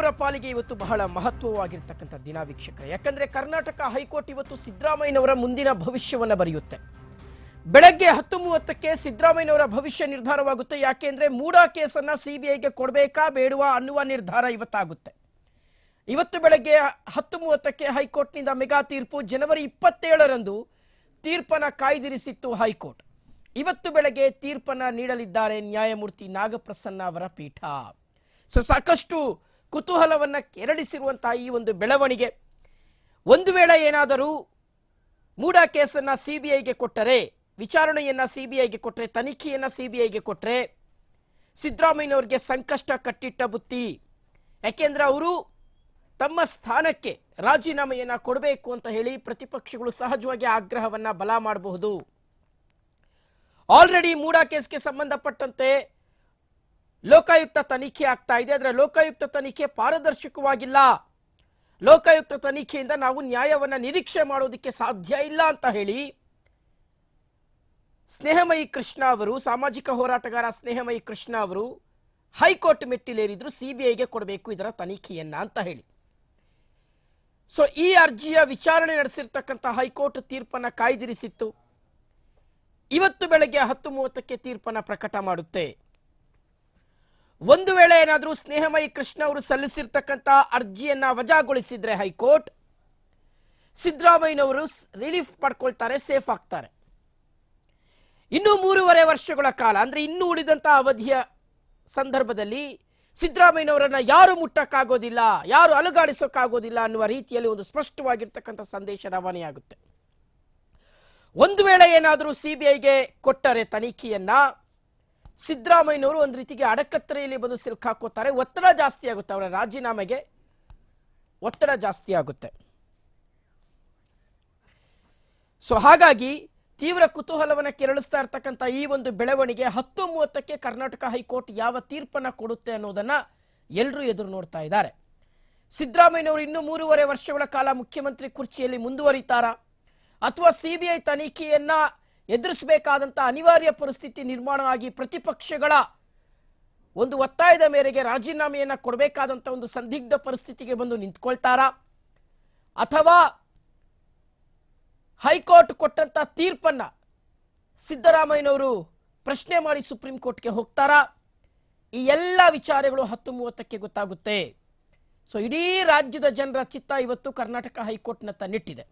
ಸಿದ್ದರಾಮಯ್ಯನವರ ಪಾಲಿಗೆ ಇವತ್ತು ಬಹಳ ಮಹತ್ವವಾಗಿರ್ತಕ್ಕಂಥ ದಿನ ವೀಕ್ಷಕರೇ. ಯಾಕಂದ್ರೆ ಕರ್ನಾಟಕ ಹೈಕೋರ್ಟ್ ಇವತ್ತು ಸಿದ್ದರಾಮಯ್ಯನವರ ಮುಂದಿನ ಭವಿಷ್ಯವನ್ನು ಬರೆಯುತ್ತೆ. ಬೆಳಗ್ಗೆ ಹತ್ತು ಮೂವತ್ತಕ್ಕೆ ಸಿದ್ದರಾಮಯ್ಯನವರ ಭವಿಷ್ಯ ನಿರ್ಧಾರವಾಗುತ್ತೆ. ಯಾಕೆಂದ್ರೆ ಮೂಡ ಕೇಸನ್ನ ಸಿಬಿಐಗೆ ಕೊಡಬೇಕಾ ಬೇಡುವ ಅನ್ನುವ ನಿರ್ಧಾರ ಇವತ್ತಾಗುತ್ತೆ. ಇವತ್ತು ಬೆಳಗ್ಗೆ ಹತ್ತು ಮೂವತ್ತಕ್ಕೆ ಹೈಕೋರ್ಟ್ನಿಂದ ಮೆಗಾ ತೀರ್ಪು ಜನವರಿ ಇಪ್ಪತ್ತೇಳರಂದು ತೀರ್ಪನ್ನ ಕಾಯ್ದಿರಿಸಿತ್ತು ಹೈಕೋರ್ಟ್. ಇವತ್ತು ಬೆಳಗ್ಗೆ ತೀರ್ಪನ್ನ ನೀಡಲಿದ್ದಾರೆ ನ್ಯಾಯಮೂರ್ತಿ ನಾಗಪ್ರಸನ್ನ ಅವರ ಪೀಠ. ಸೊ ಸಾಕಷ್ಟು ಕುತೂಹಲವನ್ನ ಕೆರಳಿಸಿರುವಂತಹ ಈ ಒಂದು ಬೆಳವಣಿಗೆ. ಒಂದು ವೇಳೆ ಏನಾದರೂ ಮೂಡ ಕೇಸನ್ನ ಸಿಬಿಐಗೆ ಕೊಟ್ಟರೆ, ವಿಚಾರಣೆಯನ್ನ ಸಿಬಿಐಗೆ ಕೊಟ್ಟರೆ ತನಿಖೆಯನ್ನ ಸಿಬಿಐಗೆ ಕೊಟ್ಟರೆ ಸಿದ್ದರಾಮಯ್ಯನವರಿಗೆ ಸಂಕಷ್ಟ ಕಟ್ಟಿಟ್ಟ ಬುತ್ತಿ. ಯಾಕೆಂದರೆ ಅವರು ತಮ್ಮ ಸ್ಥಾನಕ್ಕೆ ರಾಜೀನಾಮೆಯನ್ನ ಕೊಡಬೇಕು ಅಂತ ಹೇಳಿ ಪ್ರತಿಪಕ್ಷಗಳು ಸಹಜವಾಗಿ ಆಗ್ರಹವನ್ನ ಬಲ ಮಾಡಬಹುದು. ಆಲ್ರೆಡಿ ಮೂಡಾ ಕೇಸ್ಗೆ ಸಂಬಂಧಪಟ್ಟಂತೆ ಲೋಕಾಯುಕ್ತ ತನಿಖೆ ಆಗ್ತಾ ಇದೆ, ಆದರೆ ಲೋಕಾಯುಕ್ತ ತನಿಖೆ ಪಾರದರ್ಶಕವಾಗಿಲ್ಲ. ಲೋಕಾಯುಕ್ತ ತನಿಖೆಯಿಂದ ನಾವು ನ್ಯಾಯವನ್ನು ನಿರೀಕ್ಷೆ ಮಾಡೋದಕ್ಕೆ ಸಾಧ್ಯ ಇಲ್ಲ ಅಂತ ಹೇಳಿ ಸ್ನೇಹಮಯಿ ಕೃಷ್ಣ ಅವರು, ಸಾಮಾಜಿಕ ಹೋರಾಟಗಾರ ಸ್ನೇಹಮಯಿ ಕೃಷ್ಣ ಅವರು ಹೈಕೋರ್ಟ್ ಮೆಟ್ಟಿಲೇರಿದ್ರು ಸಿಬಿಐಗೆ ಕೊಡಬೇಕು ಇದರ ತನಿಖೆಯನ್ನ ಅಂತ ಹೇಳಿ. ಸೊ ಈ ಅರ್ಜಿಯ ವಿಚಾರಣೆ ನಡೆಸಿರ್ತಕ್ಕಂಥ ಹೈಕೋರ್ಟ್ ತೀರ್ಪನ್ನ ಕಾಯ್ದಿರಿಸಿತ್ತು. ಇವತ್ತು ಬೆಳಗ್ಗೆ ಹತ್ತು ಮೂವತ್ತಕ್ಕೆ ತೀರ್ಪನ್ನ ಪ್ರಕಟ ಮಾಡುತ್ತೆ. ಒಂದು ವೇಳೆ ಏನಾದರೂ ಸ್ನೇಹಮಯಿ ಕೃಷ್ಣ ಅವರು ಸಲ್ಲಿಸಿರ್ತಕ್ಕಂಥ ಅರ್ಜಿಯನ್ನ ವಜಾಗೊಳಿಸಿದ್ರೆ ಹೈಕೋರ್ಟ್, ಸಿದ್ದರಾಮಯ್ಯನವರು ರಿಲೀಫ್ ಪಡ್ಕೊಳ್ತಾರೆ ಸೇಫ್ ಆಗ್ತಾರೆ. ಇನ್ನು ಮೂರುವರೆ ವರ್ಷಗಳ ಕಾಲ, ಅಂದ್ರೆ ಇನ್ನೂ ಉಳಿದಂತ ಅವಧಿಯ ಸಂದರ್ಭದಲ್ಲಿ ಸಿದ್ದರಾಮಯ್ಯನವರನ್ನ ಯಾರು ಮುಟ್ಟಕ್ಕಾಗೋದಿಲ್ಲ, ಯಾರು ಅಲುಗಾಡಿಸೋಕ್ಕಾಗೋದಿಲ್ಲ ಅನ್ನುವ ರೀತಿಯಲ್ಲಿ ಒಂದು ಸ್ಪಷ್ಟವಾಗಿರ್ತಕ್ಕಂಥ ಸಂದೇಶ ರವಾನೆಯಾಗುತ್ತೆ. ಒಂದು ವೇಳೆ ಏನಾದರೂ ಸಿಬಿಐಗೆ ಕೊಟ್ಟರೆ ತನಿಖೆಯನ್ನ ಸಿದ್ದರಾಮಯ್ಯನವರು ಒಂದು ರೀತಿಗೆ ಅಡಕತ್ತರೆಯಲ್ಲಿ ಬಂದು ಸಿಲ್ಕಾಕೋತಾರೆ ಒತ್ತಡ ಜಾಸ್ತಿ ಆಗುತ್ತೆ ಅವರ ರಾಜೀನಾಮೆಗೆ. ಒತ್ತಡ ಜಾಸ್ತಿ ಆಗುತ್ತೆ. ಸೊ ಹಾಗಾಗಿ ತೀವ್ರ ಕುತೂಹಲವನ್ನು ಕೆರಳಿಸ್ತಾ ಇರ್ತಕ್ಕಂಥ ಈ ಒಂದು ಬೆಳವಣಿಗೆ ಹತ್ತು ಮೂವತ್ತಕ್ಕೆ ಕರ್ನಾಟಕ ಹೈಕೋರ್ಟ್ ಯಾವ ತೀರ್ಪನ್ನ ಕೊಡುತ್ತೆ ಅನ್ನೋದನ್ನ ಎಲ್ಲರೂ ಎದುರು ನೋಡ್ತಾ ಇದ್ದಾರೆ. ಸಿದ್ದರಾಮಯ್ಯನವರು ಇನ್ನೂ ಮೂರುವರೆ ವರ್ಷಗಳ ಕಾಲ ಮುಖ್ಯಮಂತ್ರಿ ಕುರ್ಚಿಯಲ್ಲಿ ಮುಂದುವರಿತಾರಾ? ಅಥವಾ ಸಿಬಿಐ ತನಿಖೆಯನ್ನ ಎದುರಿಸಬೇಕಾದಂಥ ಅನಿವಾರ್ಯ ಪರಿಸ್ಥಿತಿ ನಿರ್ಮಾಣವಾಗಿ ಪ್ರತಿಪಕ್ಷಗಳ ಒಂದು ಒತ್ತಾಯದ ಮೇರೆಗೆ ರಾಜೀನಾಮೆಯನ್ನು ಕೊಡಬೇಕಾದಂಥ ಒಂದು ಸಂದಿಗ್ಧ ಪರಿಸ್ಥಿತಿಗೆ ಬಂದು ನಿಂತ್ಕೊಳ್ತಾರಾ? ಅಥವಾ ಹೈಕೋರ್ಟ್ ಕೊಟ್ಟಂತ ತೀರ್ಪನ್ನು ಸಿದ್ದರಾಮಯ್ಯನವರು ಪ್ರಶ್ನೆ ಮಾಡಿ ಸುಪ್ರೀಂ ಕೋರ್ಟ್ಗೆ ಹೋಗ್ತಾರಾ? ಈ ಎಲ್ಲ ವಿಚಾರಗಳು ಹತ್ತು ಮೂವತ್ತಕ್ಕೆ ಗೊತ್ತಾಗುತ್ತೆ. ಸೊ ಇಡೀ ರಾಜ್ಯದ ಜನರ ಚಿತ್ತ ಇವತ್ತು ಕರ್ನಾಟಕ ಹೈಕೋರ್ಟ್ನತ್ತ ನೆಟ್ಟಿದೆ.